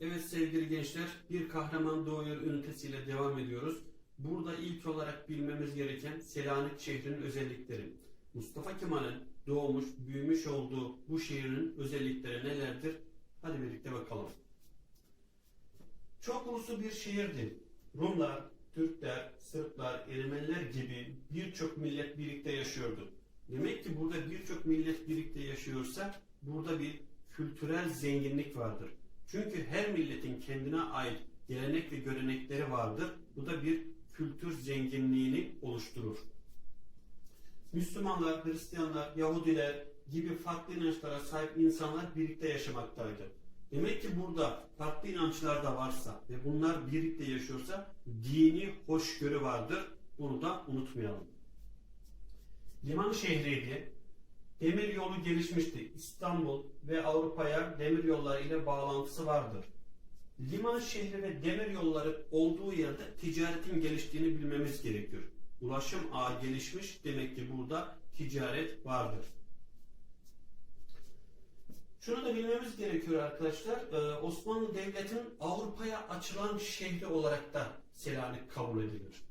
Evet sevgili gençler, bir kahraman doğuyor ünitesiyle devam ediyoruz. Burada ilk olarak bilmemiz gereken Selanik şehrinin özellikleri. Mustafa Kemal'in doğmuş, büyümüş olduğu bu şehrin özellikleri nelerdir? Hadi birlikte bakalım. Çok uluslu bir şehirdi. Rumlar, Türkler, Sırplar, Ermeniler gibi birçok millet birlikte yaşıyordu. Demek ki burada birçok millet birlikte yaşıyorsa burada bir kültürel zenginlik vardır. Çünkü her milletin kendine ait gelenek ve görenekleri vardır. Bu da bir kültür zenginliğini oluşturur. Müslümanlar, Hristiyanlar, Yahudiler gibi farklı inançlara sahip insanlar birlikte yaşamaktaydı. Demek ki burada farklı inançlar da varsa ve bunlar birlikte yaşıyorsa dini hoşgörü vardır. Bunu da unutmayalım. Liman şehriydi. Demir yolu gelişmişti. İstanbul ve Avrupa'ya demir yolları ile bağlantısı vardır. Liman şehri ve demir yolları olduğu yerde ticaretin geliştiğini bilmemiz gerekiyor. Ulaşım ağı gelişmiş demek ki burada ticaret vardır. Şunu da bilmemiz gerekiyor arkadaşlar. Ee, Osmanlı Devleti'nin Avrupa'ya açılan şehri olarak da Selanik kabul edilir.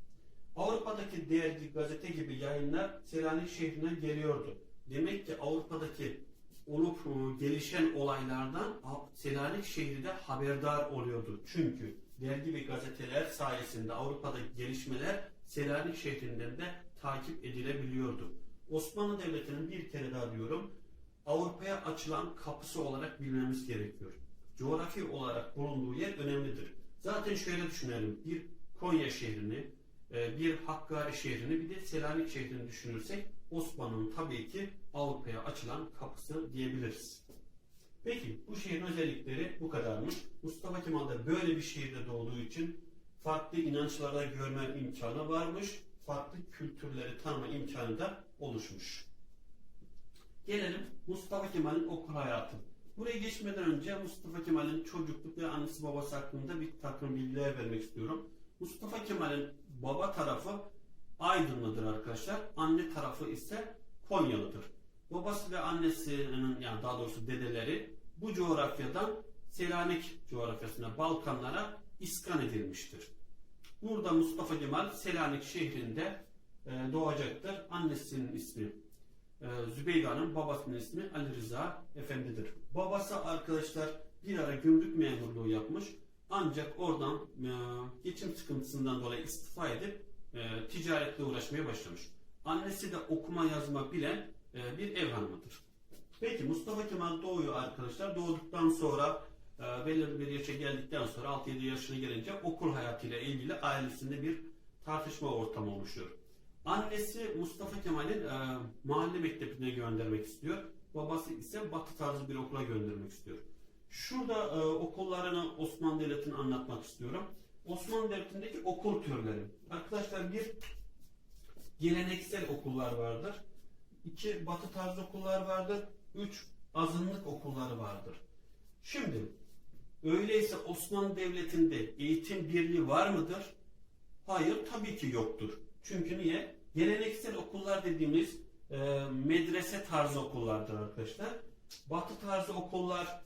Avrupa'daki dergi, gazete gibi yayınlar Selanik şehrine geliyordu. Demek ki Avrupa'daki olup gelişen olaylardan Selanik şehri de haberdar oluyordu. Çünkü dergi ve gazeteler sayesinde Avrupa'daki gelişmeler Selanik şehrinden de takip edilebiliyordu. Osmanlı Devleti'nin bir kere daha diyorum Avrupa'ya açılan kapısı olarak bilmemiz gerekiyor. Coğrafi olarak bulunduğu yer önemlidir. Zaten şöyle düşünelim. Bir Konya şehrini, e, bir Hakkari şehrini, bir de Selanik şehrini düşünürsek Osmanlı'nın tabii ki Avrupa'ya açılan kapısı diyebiliriz. Peki bu şehrin özellikleri bu kadarmış. Mustafa Kemal de böyle bir şehirde doğduğu için farklı inançlarda görme imkanı varmış. Farklı kültürleri tanıma imkanı da oluşmuş. Gelelim Mustafa Kemal'in okul hayatı. Buraya geçmeden önce Mustafa Kemal'in çocukluk ve annesi babası hakkında bir takım bilgiler vermek istiyorum. Mustafa Kemal'in baba tarafı Aydınlıdır arkadaşlar. Anne tarafı ise Konyalıdır. Babası ve annesinin yani daha doğrusu dedeleri bu coğrafyadan Selanik coğrafyasına, Balkanlara iskan edilmiştir. Burada Mustafa Kemal Selanik şehrinde e, doğacaktır. Annesinin ismi e, Zübeyde Hanım, babasının ismi Ali Rıza Efendidir. Babası arkadaşlar bir ara gümrük memurluğu yapmış. Ancak oradan e, geçim sıkıntısından dolayı istifa edip e, ticaretle uğraşmaya başlamış. Annesi de okuma yazma bilen e, bir ev hanımıdır. Peki Mustafa Kemal doğuyor arkadaşlar. Doğduktan sonra e, belirli bir yaşa geldikten sonra 6-7 yaşına gelince okul hayatıyla ilgili ailesinde bir tartışma ortamı oluşuyor. Annesi Mustafa Kemal'in e, mahalle mektebine göndermek istiyor. Babası ise batı tarzı bir okula göndermek istiyor. Şurada e, okullarını Osmanlı Devleti'ni anlatmak istiyorum. Osmanlı Devleti'ndeki okul türleri. Arkadaşlar bir geleneksel okullar vardır. İki batı tarzı okullar vardır. Üç azınlık okulları vardır. Şimdi öyleyse Osmanlı Devleti'nde eğitim birliği var mıdır? Hayır tabii ki yoktur. Çünkü niye? Geleneksel okullar dediğimiz e, medrese tarzı okullardır arkadaşlar. Batı tarzı okullar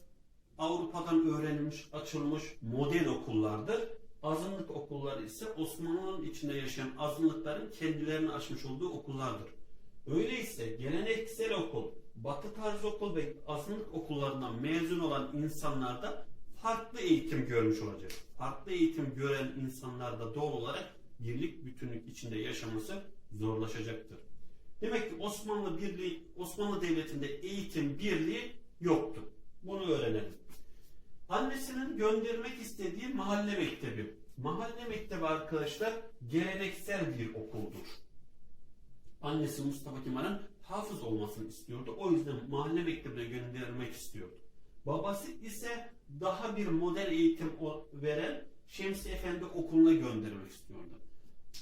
Avrupa'dan öğrenilmiş, açılmış model okullardır. Azınlık okulları ise Osmanlı'nın içinde yaşayan azınlıkların kendilerini açmış olduğu okullardır. Öyleyse geleneksel okul, batı tarzı okul ve azınlık okullarından mezun olan insanlar da farklı eğitim görmüş olacak. Farklı eğitim gören insanlar da doğal olarak birlik bütünlük içinde yaşaması zorlaşacaktır. Demek ki Osmanlı Birliği, Osmanlı Devleti'nde eğitim birliği yoktu. Bunu öğrenelim. Annesinin göndermek istediği mahalle mektebi. Mahalle mektebi arkadaşlar geleneksel bir okuldur. Annesi Mustafa Kemal'in hafız olmasını istiyordu. O yüzden mahalle mektebine göndermek istiyordu. Babası ise daha bir model eğitim veren Şemsi Efendi okuluna göndermek istiyordu.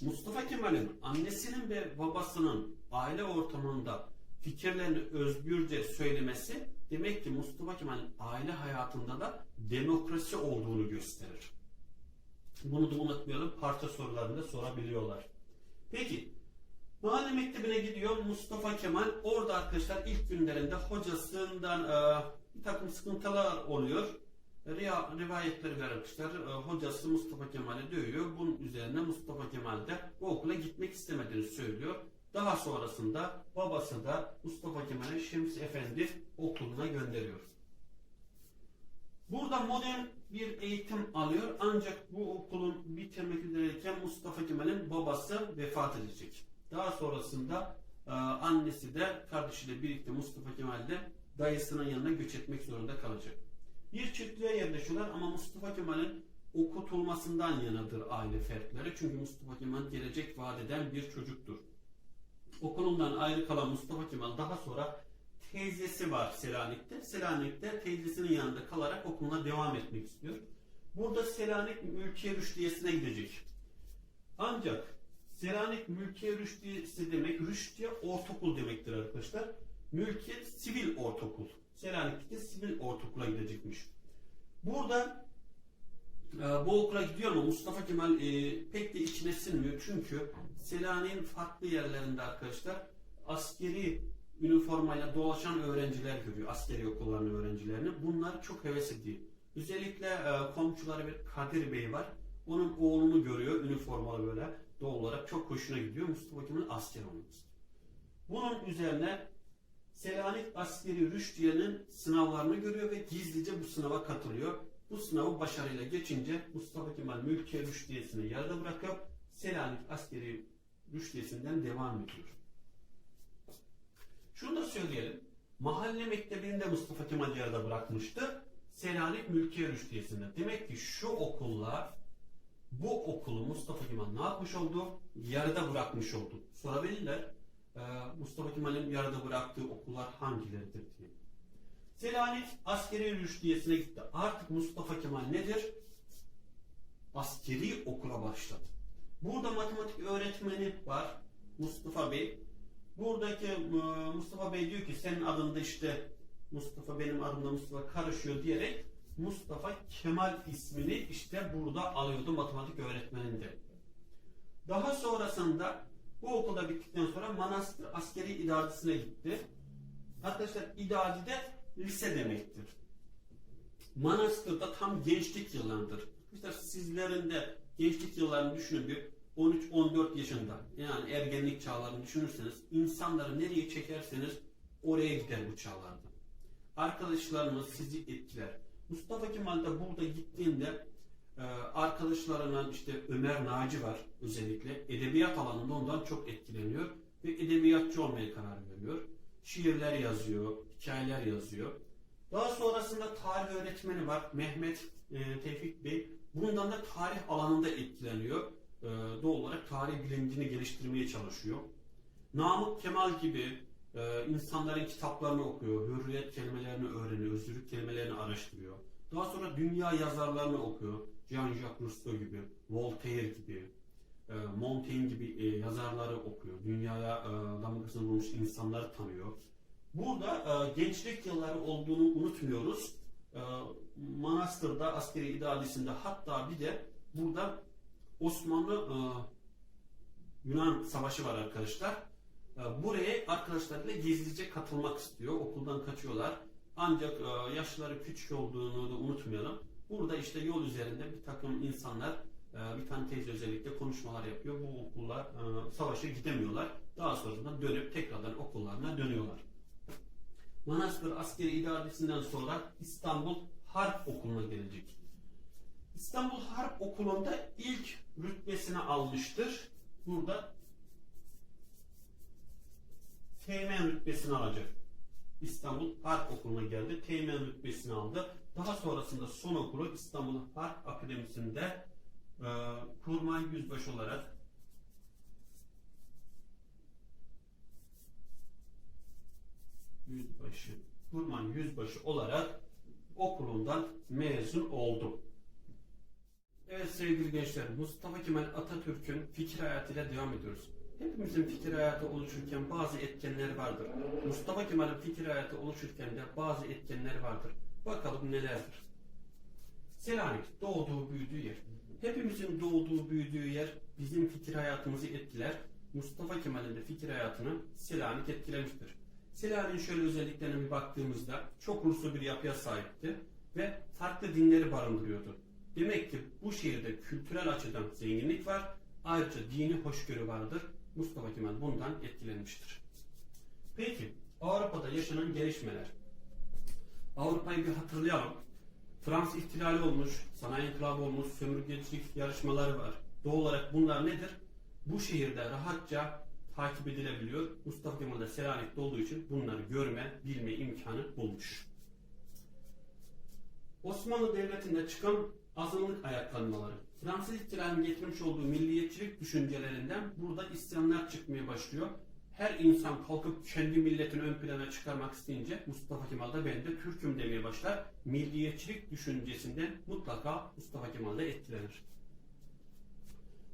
Mustafa Kemal'in annesinin ve babasının aile ortamında fikirlerini özgürce söylemesi demek ki Mustafa Kemal'in aile hayatında da demokrasi olduğunu gösterir. Bunu da unutmayalım. Parça sorularında sorabiliyorlar. Peki mahalle mektebine gidiyor Mustafa Kemal. Orada arkadaşlar ilk günlerinde hocasından e, bir takım sıkıntılar oluyor. Riya, rivayetleri arkadaşlar e, hocası Mustafa Kemal'i dövüyor. Bunun üzerine Mustafa Kemal de bu okula gitmek istemediğini söylüyor. Daha sonrasında babası da Mustafa Kemal'i Şems Efendi okuluna gönderiyor. Burada modern bir eğitim alıyor ancak bu okulun bitirmek üzereyken Mustafa Kemal'in babası vefat edecek. Daha sonrasında e, annesi de kardeşiyle birlikte Mustafa Kemal de dayısının yanına göç etmek zorunda kalacak. Bir çiftliğe yerleşiyorlar ama Mustafa Kemal'in okutulmasından yanadır aile fertleri. Çünkü Mustafa Kemal gelecek vaat eden bir çocuktur. Okulundan ayrı kalan Mustafa Kemal daha sonra teyzesi var Selanik'te. Selanik'te teyzesinin yanında kalarak okuluna devam etmek istiyor. Burada Selanik Mülkiye Rüştiyesi'ne gidecek. Ancak Selanik Mülkiye Rüştiyesi demek, Rüştiye ortaokul demektir arkadaşlar. Mülkiye sivil ortaokul. Selanik'te sivil ortaokula gidecekmiş. Burada bu okula gidiyor ama Mustafa Kemal e, pek de içine sinmiyor. Çünkü Selanik'in farklı yerlerinde arkadaşlar askeri üniformayla dolaşan öğrenciler görüyor. Askeri okullarının öğrencilerini. Bunlar çok heves ediyor. Özellikle e, komşuları bir Kadir Bey var. Onun oğlunu görüyor üniformalı böyle doğal olarak çok hoşuna gidiyor. Mustafa Kemal'in asker olması. Bunun üzerine Selanik Askeri Rüştiye'nin sınavlarını görüyor ve gizlice bu sınava katılıyor. Bu sınavı başarıyla geçince Mustafa Kemal Mülkiye Rüştiyesi'ni yarıda bırakıp Selanik Askeri Rüştiyesi'nden devam ediyor. Şunu da söyleyelim. Mahalle mektebinde Mustafa Kemal yarıda bırakmıştı. Selanik Mülkiye Rüştiyesi'nde. Demek ki şu okullar bu okulu Mustafa Kemal ne yapmış oldu? Yarıda bırakmış oldu. Sorabilirler. Ee, Mustafa Kemal'in yarıda bıraktığı okullar hangileridir diye. Selanik askeri rüştiyesine gitti. Artık Mustafa Kemal nedir? Askeri okula başladı. Burada matematik öğretmeni var. Mustafa Bey. Buradaki e, Mustafa Bey diyor ki senin adında işte Mustafa benim adımda Mustafa karışıyor diyerek Mustafa Kemal ismini işte burada alıyordu matematik öğretmeninde. Daha sonrasında bu okulda bittikten sonra Manastır Askeri İdadisi'ne gitti. Arkadaşlar idadi de lise demektir. Manastır'da tam gençlik yıllarıdır. İşte sizlerin de gençlik yıllarını düşünün bir 13-14 yaşında yani ergenlik çağlarını düşünürseniz insanları nereye çekerseniz oraya gider bu çağlarda. Arkadaşlarınız sizi etkiler. Mustafa Kemal de burada gittiğinde e, arkadaşlarından işte Ömer Naci var özellikle. Edebiyat alanında ondan çok etkileniyor ve edebiyatçı olmaya karar veriyor. Şiirler yazıyor, hikayeler yazıyor. Daha sonrasında tarih öğretmeni var Mehmet e, Tevfik Bey. Bundan da tarih alanında etkileniyor. E, doğal olarak tarih bilincini geliştirmeye çalışıyor. Namık Kemal gibi e, insanların kitaplarını okuyor, hürriyet kelimelerini öğreniyor, özgürlük kelimelerini araştırıyor. Daha sonra dünya yazarlarını okuyor. Jean-Jacques Rousseau gibi, Voltaire gibi, e, Montaigne gibi e, yazarları okuyor. Dünyaya e, damgasını vurmuş insanları tanıyor. Burada e, gençlik yılları olduğunu unutmuyoruz. E, Manastır'da, askeri idadesinde hatta bir de burada Osmanlı e, Yunan Savaşı var arkadaşlar. E, buraya arkadaşlarıyla gizlice katılmak istiyor. Okuldan kaçıyorlar. Ancak e, yaşları küçük olduğunu da unutmayalım. Burada işte yol üzerinde bir takım insanlar, e, bir tane teyze özellikle konuşmalar yapıyor. Bu okullar e, savaşa gidemiyorlar. Daha sonra dönüp tekrardan okullarına dönüyorlar. Manastır Askeri İdaresi'nden sonra İstanbul Harp Okulu'na gelecek. İstanbul Harp Okulu'nda ilk rütbesini almıştır. Burada teğmen rütbesini alacak. İstanbul Harp Okulu'na geldi. Teğmen rütbesini aldı. Daha sonrasında son okulu İstanbul Harp Akademisi'nde e, kurmay yüzbaşı olarak yüzbaşı, kurmay yüzbaşı olarak okulundan mezun oldu. Evet sevgili gençler, Mustafa Kemal Atatürk'ün fikir hayatıyla devam ediyoruz. Hepimizin fikir hayatı oluşurken bazı etkenler vardır. Mustafa Kemal'in fikir hayatı oluşurken de bazı etkenler vardır. Bakalım nelerdir? Selanik, doğduğu büyüdüğü yer. Hepimizin doğduğu büyüdüğü yer bizim fikir hayatımızı etkiler. Mustafa Kemal'in de fikir hayatını Selanik etkilemiştir. Selanik'in şöyle özelliklerine bir baktığımızda çok uluslu bir yapıya sahipti. ve farklı dinleri barındırıyordu. Demek ki bu şehirde kültürel açıdan zenginlik var. Ayrıca dini hoşgörü vardır. Mustafa Kemal bundan etkilenmiştir. Peki Avrupa'da yaşanan gelişmeler. Avrupa'yı bir hatırlayalım. Fransız ihtilali olmuş, sanayi inkılabı olmuş, sömürgecilik yarışmaları var. Doğal olarak bunlar nedir? Bu şehirde rahatça takip edilebiliyor. Mustafa Kemal de Selanik'te olduğu için bunları görme, bilme imkanı bulmuş. Osmanlı Devleti'nde çıkan azınlık ayaklanmaları. Fransız ihtilalinin getirmiş olduğu milliyetçilik düşüncelerinden burada isyanlar çıkmaya başlıyor. Her insan kalkıp kendi milletini ön plana çıkarmak isteyince Mustafa Kemal da ben de Türk'üm demeye başlar. Milliyetçilik düşüncesinden mutlaka Mustafa Kemal de etkilenir.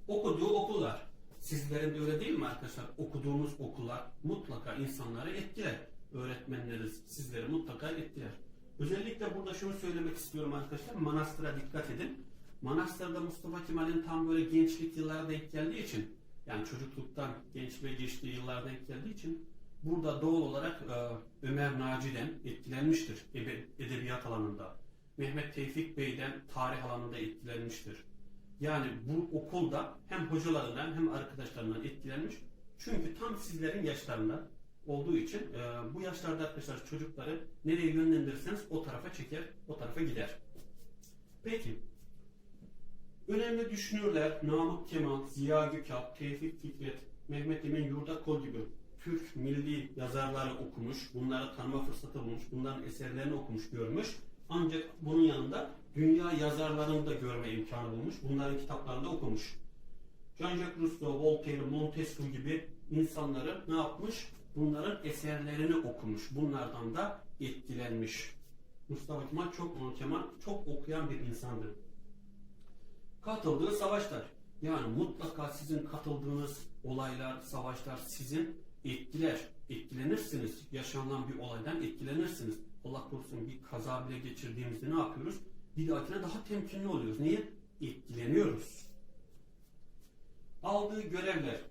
Okuduğu okullar. Sizlerin de öyle değil mi arkadaşlar? Okuduğunuz okullar mutlaka insanları etkiler. Öğretmenleriniz sizleri mutlaka etkiler. Özellikle burada şunu söylemek istiyorum arkadaşlar. Manastıra dikkat edin. Manastırda Mustafa Kemal'in tam böyle gençlik yıllara denk geldiği için yani çocukluktan gençliğe geçtiği yıllara denk geldiği için burada doğal olarak e, Ömer Naci'den etkilenmiştir edebiyat alanında. Mehmet Tevfik Bey'den tarih alanında etkilenmiştir. Yani bu okulda hem hocalarından hem arkadaşlarından etkilenmiş. Çünkü tam sizlerin yaşlarında olduğu için e, bu yaşlarda arkadaşlar çocukları nereye yönlendirirseniz o tarafa çeker, o tarafa gider. Peki, önemli düşünürler Namık Kemal, Ziya Gökalp, Tevfik Fikret, Mehmet Emin Yurdakol gibi Türk milli yazarları okumuş, bunları tanıma fırsatı bulmuş, bunların eserlerini okumuş, görmüş. Ancak bunun yanında dünya yazarlarını da görme imkanı bulmuş, bunların kitaplarını da okumuş. Jean-Jacques Rousseau, Voltaire, Montesquieu gibi insanları ne yapmış? Bunların eserlerini okumuş. Bunlardan da etkilenmiş. Mustafa Kemal çok Kemal çok okuyan bir insandı. Katıldığı savaşlar. Yani mutlaka sizin katıldığınız olaylar, savaşlar sizin etkiler. Etkilenirsiniz. Yaşanan bir olaydan etkilenirsiniz. Allah korusun bir kaza bile geçirdiğimizde ne yapıyoruz? Bir dahakine daha temkinli oluyoruz. Niye? Etkileniyoruz. Aldığı görevler.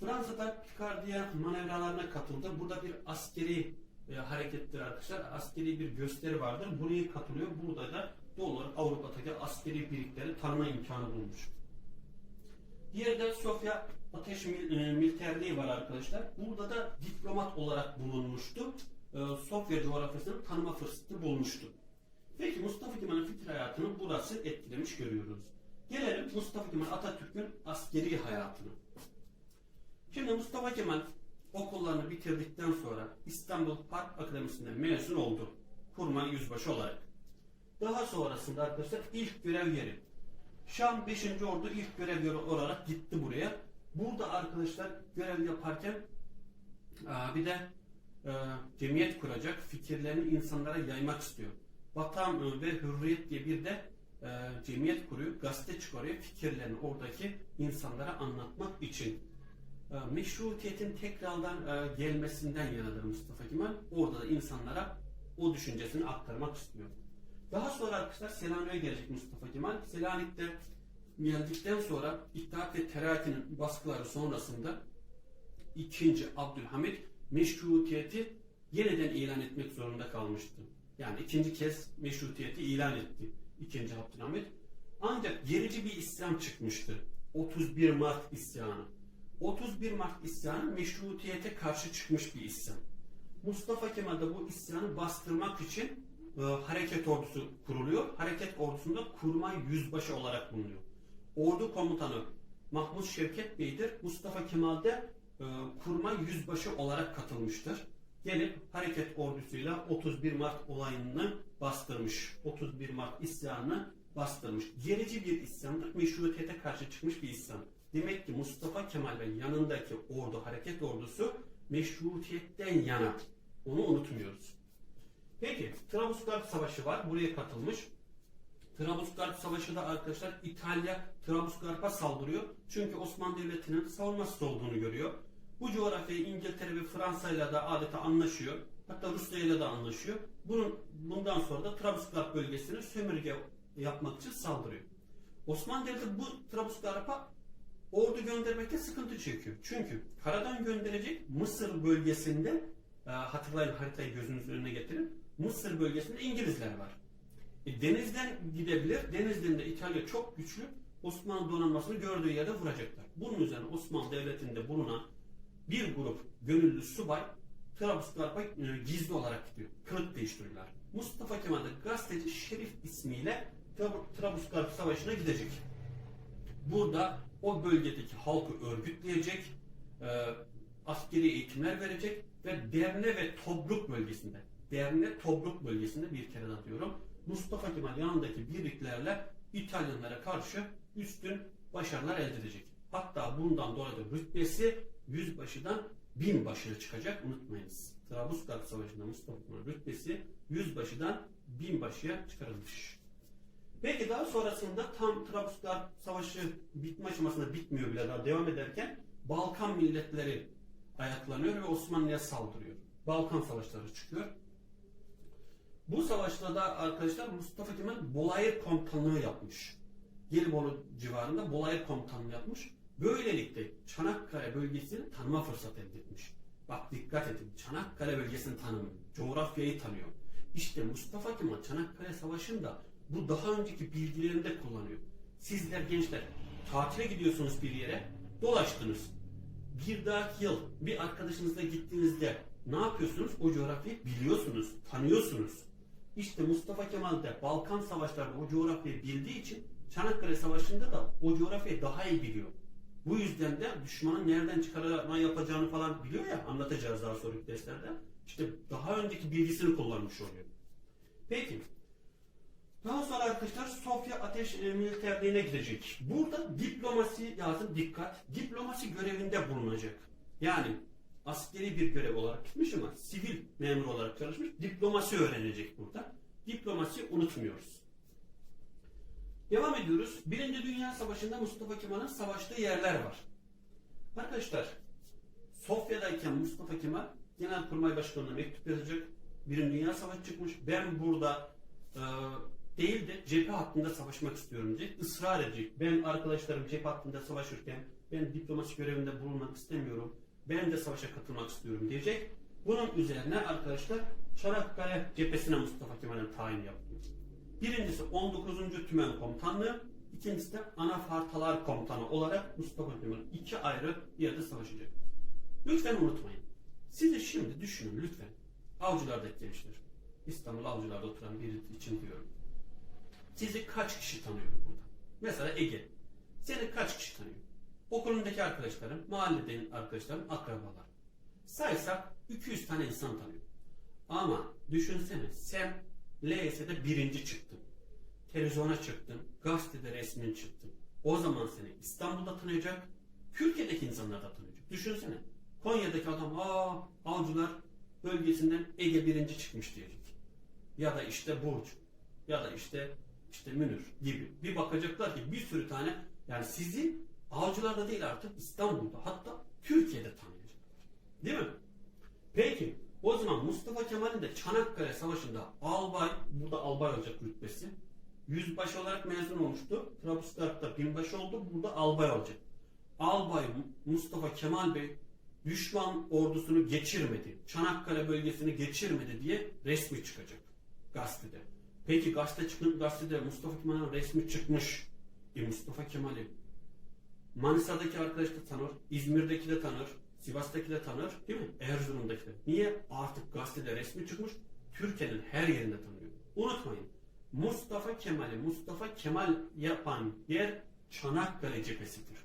Fransa'da Picardia manevralarına katıldı. Burada bir askeri e, harekettir arkadaşlar. Askeri bir gösteri vardır. Buraya katılıyor. Burada da doğal olarak Avrupa'daki askeri birlikleri tanıma imkanı bulmuş. Diğeri de Sofya Ateş e, Militerliği var arkadaşlar. Burada da diplomat olarak bulunmuştu. E, Sofya coğrafyasını tanıma fırsatı bulmuştu. Peki Mustafa Kemal'in fikir hayatını burası etkilemiş görüyoruz. Gelelim Mustafa Kemal Atatürk'ün askeri hayatını. Şimdi Mustafa Kemal okullarını bitirdikten sonra İstanbul Harp Akademisi'nden mezun oldu. Kurmay yüzbaşı olarak. Daha sonrasında arkadaşlar ilk görev yeri. Şam 5. Ordu ilk görev yeri olarak gitti buraya. Burada arkadaşlar görev yaparken bir de cemiyet kuracak, fikirlerini insanlara yaymak istiyor. Vatan ve Hürriyet diye bir de e, cemiyet kuruyor, gazete çıkarıyor, fikirlerini oradaki insanlara anlatmak için. E, meşrutiyetin tekrardan e, gelmesinden yanadır Mustafa Kemal. Orada da insanlara o düşüncesini aktarmak istiyor. Daha sonra arkadaşlar Selanik'e gelecek Mustafa Kemal. Selanik'te geldikten sonra İttihat ve Terakki'nin baskıları sonrasında 2. Abdülhamit meşrutiyeti yeniden ilan etmek zorunda kalmıştı. Yani ikinci kez meşrutiyeti ilan etti 2. Abdülhamit. Ancak gerici bir isyan çıkmıştı. 31 Mart isyanı. 31 Mart isyanı meşrutiyete karşı çıkmış bir isyan. Mustafa Kemal de bu isyanı bastırmak için e, hareket ordusu kuruluyor. Hareket ordusunda kurmay yüzbaşı olarak bulunuyor. Ordu komutanı Mahmut Şevket Bey'dir. Mustafa Kemal de e, kurmay yüzbaşı olarak katılmıştır. Gelip hareket ordusuyla 31 Mart olayını bastırmış. 31 Mart isyanını bastırmış. Gerici bir isyandır. Meşrutiyete karşı çıkmış bir isyan. Demek ki Mustafa Kemal ve yanındaki ordu, hareket ordusu meşrutiyetten yana. Onu unutmuyoruz. Peki, Trablusgarp Savaşı var. Buraya katılmış. Trablusgarp Savaşı da arkadaşlar İtalya Trablusgarp'a saldırıyor. Çünkü Osmanlı Devleti'nin savunmasız olduğunu görüyor. Bu coğrafyayı İngiltere ve Fransa ile de adeta anlaşıyor. Hatta Rusya ile de anlaşıyor. Bunun, bundan sonra da Trablusgarp bölgesini sömürge yapmak için saldırıyor. Osmanlı Devleti bu Trablusgarp'a ordu göndermekte sıkıntı çekiyor. Çünkü karadan gönderecek Mısır bölgesinde e, hatırlayın haritayı gözünüzün önüne getirin. Mısır bölgesinde İngilizler var. E, denizden gidebilir. Denizden de İtalya çok güçlü. Osmanlı donanmasını gördüğü yerde vuracaklar. Bunun üzerine Osmanlı Devleti'nde bulunan bir grup gönüllü subay Trablusgarp'a e, gizli olarak gidiyor. Kılık değiştiriyorlar. Mustafa Kemal de gazeteci Şerif ismiyle Trab- Trablusgarp Savaşı'na gidecek. Burada o bölgedeki halkı örgütleyecek, e, askeri eğitimler verecek ve Derne ve Tobruk bölgesinde, Derne Tobruk bölgesinde bir kere daha diyorum, Mustafa Kemal yanındaki birliklerle İtalyanlara karşı üstün başarılar elde edecek. Hatta bundan dolayı da rütbesi yüzbaşıdan binbaşıya çıkacak unutmayınız. Trablusgarp Savaşı'nda Mustafa Kemal rütbesi yüzbaşıdan binbaşıya çıkarılmış. Peki daha sonrasında tam Trablusgarp Savaşı bitme aşamasında bitmiyor bile daha devam ederken Balkan milletleri ayaklanıyor ve Osmanlı'ya saldırıyor. Balkan savaşları çıkıyor. Bu savaşta da arkadaşlar Mustafa Kemal Bolayır komutanlığı yapmış. Gelibolu civarında Bolayır komutanlığı yapmış. Böylelikle Çanakkale bölgesini tanıma fırsatı elde etmiş. Bak dikkat edin. Çanakkale bölgesini tanımıyor. Coğrafyayı tanıyor. İşte Mustafa Kemal Çanakkale Savaşı'nda bu daha önceki bilgilerini de kullanıyor. Sizler gençler tatile gidiyorsunuz bir yere, dolaştınız. Bir dahaki yıl bir arkadaşınızla gittiğinizde ne yapıyorsunuz? O coğrafyayı biliyorsunuz, tanıyorsunuz. İşte Mustafa Kemal de Balkan Savaşlarında o coğrafyayı bildiği için Çanakkale Savaşı'nda da o coğrafyayı daha iyi biliyor. Bu yüzden de düşmanın nereden çıkarma yapacağını falan biliyor ya anlatacağız daha sonraki derslerde. İşte daha önceki bilgisini kullanmış oluyor. Peki. Daha sonra arkadaşlar Sofya Ateş e, Militerliğine gidecek. Burada diplomasi yazın dikkat. Diplomasi görevinde bulunacak. Yani askeri bir görev olarak gitmiş ama sivil memur olarak çalışmış. Diplomasi öğrenecek burada. Diplomasi unutmuyoruz. Devam ediyoruz. Birinci Dünya Savaşı'nda Mustafa Kemal'in savaştığı yerler var. Arkadaşlar Sofya'dayken Mustafa Kemal Genelkurmay Başkanı'na mektup yazacak. Birinci Dünya Savaşı çıkmış. Ben burada e, değil de cephe hattında savaşmak istiyorum diye ısrar edecek. Ben arkadaşlarım cephe hattında savaşırken ben diplomasi görevinde bulunmak istemiyorum. Ben de savaşa katılmak istiyorum diyecek. Bunun üzerine arkadaşlar Çanakkale cephesine Mustafa Kemal'in tayin yapıyor. Birincisi 19. Tümen Komutanlığı, ikincisi de Anafartalar Komutanı olarak Mustafa Kemal iki ayrı yerde savaşacak. Lütfen unutmayın. Siz şimdi düşünün lütfen. Avcılardaki gençler. İstanbul Avcılar'da oturan biri için diyorum. Sizi kaç kişi tanıyor burada? Mesela Ege. Seni kaç kişi tanıyor? Okulundaki arkadaşların, mahalledeki arkadaşların, akrabalar. Saysak 200 tane insan tanıyor. Ama düşünsene sen LYS'de birinci çıktın. Televizyona çıktın, gazetede resmin çıktın. O zaman seni İstanbul'da tanıyacak, Türkiye'deki insanlar da tanıyacak. Düşünsene. Konya'daki adam, aa avcılar bölgesinden Ege birinci çıkmış diyecek. Ya da işte Burç, ya da işte işte Münir gibi. Bir bakacaklar ki bir sürü tane yani sizi avcılarda değil artık İstanbul'da hatta Türkiye'de tanıyacaklar. Değil mi? Peki o zaman Mustafa Kemal'in de Çanakkale Savaşı'nda albay, burada albay olacak rütbesi. Yüzbaşı olarak mezun olmuştu. Trablusgarp'ta binbaşı oldu. Burada albay olacak. Albay Mustafa Kemal Bey düşman ordusunu geçirmedi. Çanakkale bölgesini geçirmedi diye resmi çıkacak gazetede. Peki gazete çıkıp gazetede Mustafa Kemal'in resmi çıkmış. E Mustafa Kemal'i Manisa'daki arkadaş da tanır, İzmir'deki de tanır, Sivas'taki de tanır, değil mi? Erzurum'daki de. Niye? Artık gazetede resmi çıkmış, Türkiye'nin her yerinde tanıyor. Unutmayın, Mustafa Kemal'i Mustafa Kemal yapan yer Çanakkale cephesidir.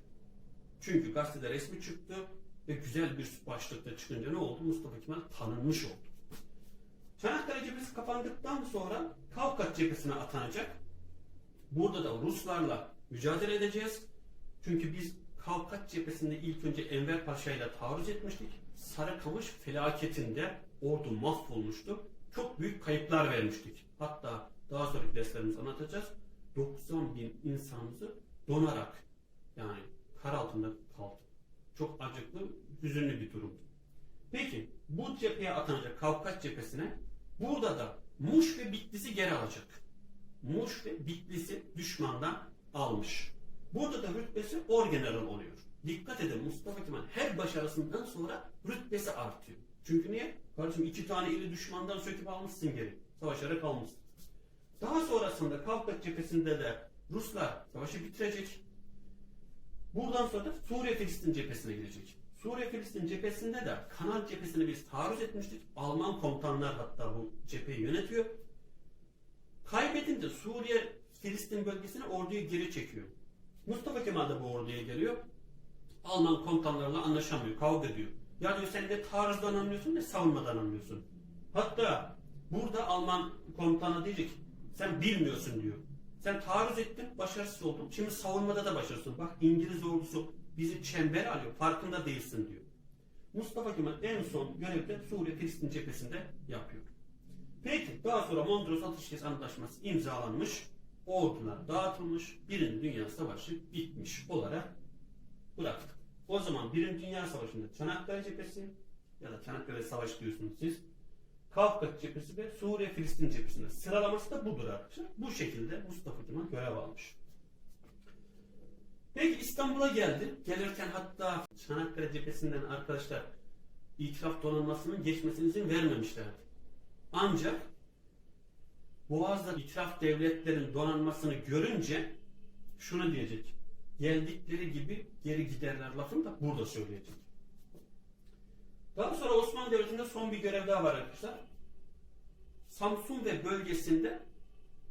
Çünkü gazetede resmi çıktı ve güzel bir başlıkta çıkınca ne oldu? Mustafa Kemal tanınmış oldu. Çanakkale cephesi kapandıktan sonra Kavkat cephesine atanacak. Burada da Ruslarla mücadele edeceğiz. Çünkü biz Kavkat cephesinde ilk önce Enver Paşa ile taarruz etmiştik. Sarıkamış felaketinde ordu mahvolmuştu. Çok büyük kayıplar vermiştik. Hatta daha sonraki derslerimizde anlatacağız. 90 bin insanımızı donarak yani kar altında kaldı. Çok acıklı, hüzünlü bir durumdu. Peki bu cepheye atanacak Kavkas cephesine burada da Muş ve Bitlis'i geri alacak. Muş ve Bitlis'i düşmandan almış. Burada da rütbesi orgeneral oluyor. Dikkat edin Mustafa Kemal her başarısından sonra rütbesi artıyor. Çünkü niye? Kardeşim iki tane ili düşmandan söküp almışsın geri. Savaşarak almışsın. Daha sonrasında Kavkaz cephesinde de Ruslar savaşı bitirecek. Buradan sonra da Suriye-Filistin cephesine girecek. Suriye-Filistin cephesinde de Kanal cephesine biz taarruz etmiştik. Alman komutanlar hatta bu cepheyi yönetiyor. Kaybedince Suriye Filistin bölgesine orduyu geri çekiyor. Mustafa Kemal de bu orduya geliyor. Alman komutanlarla anlaşamıyor, kavga ediyor. Ya diyor sen de taarruzdan anlıyorsun ne savunmadan anlıyorsun. Hatta burada Alman komutanı diyecek sen bilmiyorsun diyor. Sen taarruz ettin, başarısız oldun. Şimdi savunmada da başarısız. Bak İngiliz ordusu bizi çember alıyor, farkında değilsin diyor. Mustafa Kemal en son görevde Suriye Filistin cephesinde yapıyor. Peki daha sonra Mondros Ateşkes Antlaşması imzalanmış, ordular dağıtılmış, Birinci Dünya Savaşı bitmiş olarak bıraktık. O zaman Birinci Dünya Savaşı'nda Çanakkale cephesi ya da Çanakkale Savaşı diyorsunuz siz. Kafkas cephesi ve Suriye Filistin cephesinde. Sıralaması da budur arkadaşlar. Bu şekilde Mustafa Kemal görev almış. Peki İstanbul'a geldi. Gelirken hatta Çanakkale cephesinden arkadaşlar itiraf donanmasının geçmesine izin vermemişlerdi. Ancak Boğaz'da itiraf devletlerin donanmasını görünce şunu diyecek. Geldikleri gibi geri giderler lafını da burada söyleyecek. Daha sonra Osmanlı Devleti'nde son bir görev daha var arkadaşlar. Samsun ve bölgesinde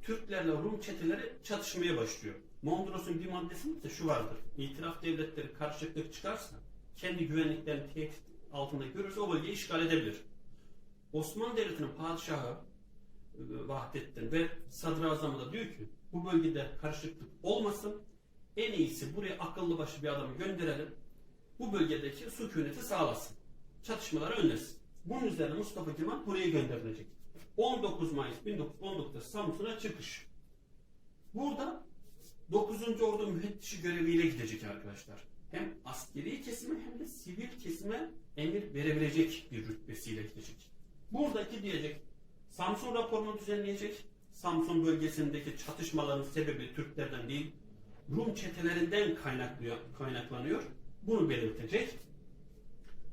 Türklerle Rum çeteleri çatışmaya başlıyor. Mondros'un bir maddesinde de şu vardır. İtiraf devletleri karşılıklı çıkarsa kendi güvenliklerini tehdit altında görürse o bölgeyi işgal edebilir. Osmanlı Devleti'nin padişahı Vahdettin ve sadrazamı da diyor ki bu bölgede karışıklık olmasın en iyisi buraya akıllı başı bir adamı gönderelim. Bu bölgedeki sükuneti sağlasın. Çatışmaları önlesin. Bunun üzerine Mustafa Kemal buraya gönderilecek. 19 Mayıs 1919'da Samsun'a çıkış. Burada 9. Ordu müfettişi göreviyle gidecek arkadaşlar. Hem askeri kesime hem de sivil kesime emir verebilecek bir rütbesiyle gidecek. Buradaki diyecek Samsun raporunu düzenleyecek. Samsun bölgesindeki çatışmaların sebebi Türklerden değil, Rum çetelerinden kaynaklıyor, kaynaklanıyor. Bunu belirtecek.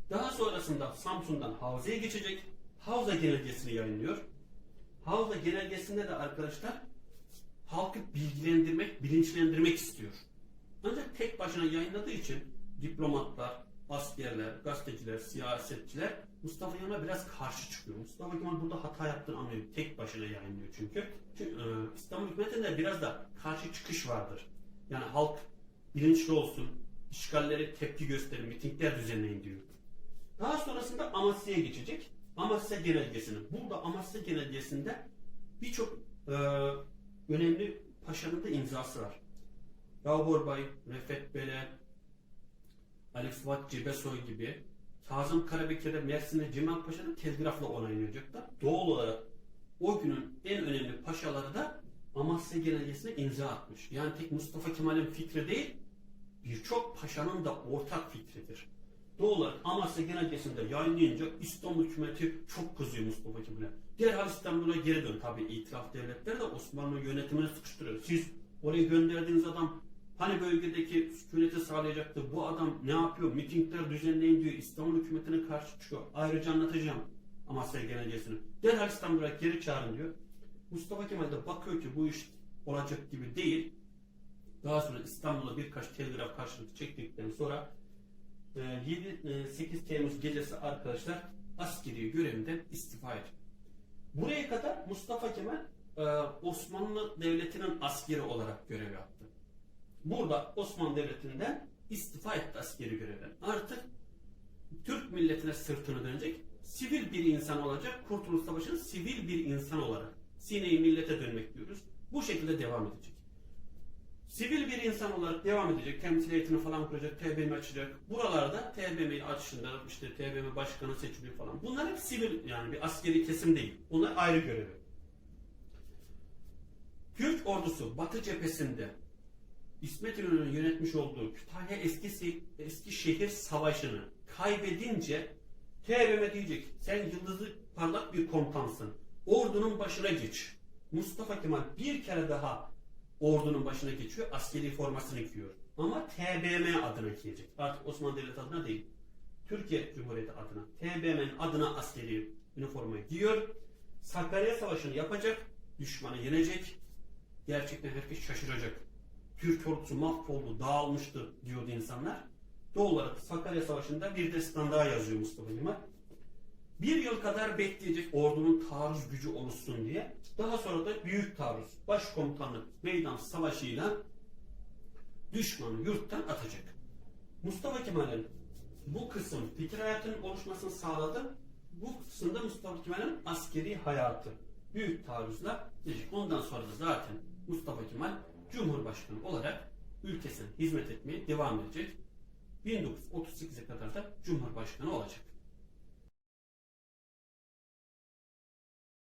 Daha sonrasında Samsun'dan Havza'ya geçecek. Havza genelgesini yayınlıyor. Havza genelgesinde de arkadaşlar halkı bilgilendirmek, bilinçlendirmek istiyor. Ancak tek başına yayınladığı için diplomatlar, askerler, gazeteciler, siyasetçiler Mustafa Kemal'a biraz karşı çıkıyor. Mustafa Kemal burada hata yaptığını anlıyor. Tek başına yayınlıyor çünkü. çünkü e, İstanbul hükümetinde biraz da karşı çıkış vardır. Yani halk bilinçli olsun, işgallere tepki gösterin, mitingler düzenleyin diyor. Daha sonrasında Amasya'ya geçecek. Amasya genelgesini. Burada Amasya genelgesinde birçok e, önemli paşanın da imzası var. Yavuz Bay, Refet Bele, Ali Fuat Cebesoy gibi Kazım Karabekir'de Mersin'de Cemal Paşa'da telgrafla onaylayacaklar. Doğal olarak o günün en önemli paşaları da Amasya Genelgesi'ne imza atmış. Yani tek Mustafa Kemal'in fikri değil, birçok paşanın da ortak fikridir. Doğal olarak Amasya Genelgesi'nde yayınlayınca İstanbul hükümeti çok kızıyor Mustafa Kemal'e. Derhal İstanbul'a geri dön. Tabi itiraf devletleri de Osmanlı yönetimini sıkıştırıyor. Siz oraya gönderdiğiniz adam hani bölgedeki sükuneti sağlayacaktı. Bu adam ne yapıyor? Mitingler düzenleyin diyor. İstanbul hükümetine karşı çıkıyor. Ayrıca anlatacağım Amasya Genelgesi'ni. Derhal İstanbul'a geri çağırın diyor. Mustafa Kemal de bakıyor ki bu iş olacak gibi değil. Daha sonra İstanbul'a birkaç telgraf karşılık çektikten sonra 7-8 Temmuz gecesi arkadaşlar askeri görevinden istifa ediyor. Buraya kadar Mustafa Kemal e, Osmanlı Devleti'nin askeri olarak görev yaptı. Burada Osmanlı Devleti'nden istifa etti askeri görevden. Artık Türk milletine sırtını dönecek, sivil bir insan olacak, Kurtuluş Savaşı'nın sivil bir insan olarak sineyi millete dönmek diyoruz. Bu şekilde devam edecek. Sivil bir insan olarak devam edecek. Temsiliyetini falan kuracak, TBMM açacak. Buralarda TBMM'yi açışında işte TBMM başkanı seçiliyor falan. Bunlar hep sivil yani bir askeri kesim değil. Bunlar ayrı görevi. Türk ordusu Batı cephesinde İsmet İnönü'nün yönetmiş olduğu Kütahya Eski Eskişehir Savaşı'nı kaybedince TBMM diyecek sen yıldızı parlak bir komutansın. Ordunun başına geç. Mustafa Kemal bir kere daha ordunun başına geçiyor. Askeri formasını giyiyor. Ama TBM adına giyecek. Artık Osmanlı Devleti adına değil. Türkiye Cumhuriyeti adına. TBM'nin adına askeri üniformayı giyiyor. Sakarya Savaşı'nı yapacak. düşmanı yenecek. Gerçekten herkes şaşıracak. Türk ordusu mahvoldu, dağılmıştı diyordu insanlar. Doğal olarak Sakarya Savaşı'nda bir destan daha yazıyor Mustafa Kemal. Bir yıl kadar bekleyecek ordunun taarruz gücü oluşsun diye. Daha sonra da büyük taarruz, başkomutanlık, meydan savaşıyla düşmanı yurttan atacak. Mustafa Kemal'in bu kısım fikir hayatının oluşmasını sağladı. Bu kısımda Mustafa Kemal'in askeri hayatı büyük taarruzla gelecek. Ondan sonra da zaten Mustafa Kemal Cumhurbaşkanı olarak ülkesine hizmet etmeye devam edecek. 1938'e kadar da Cumhurbaşkanı olacak.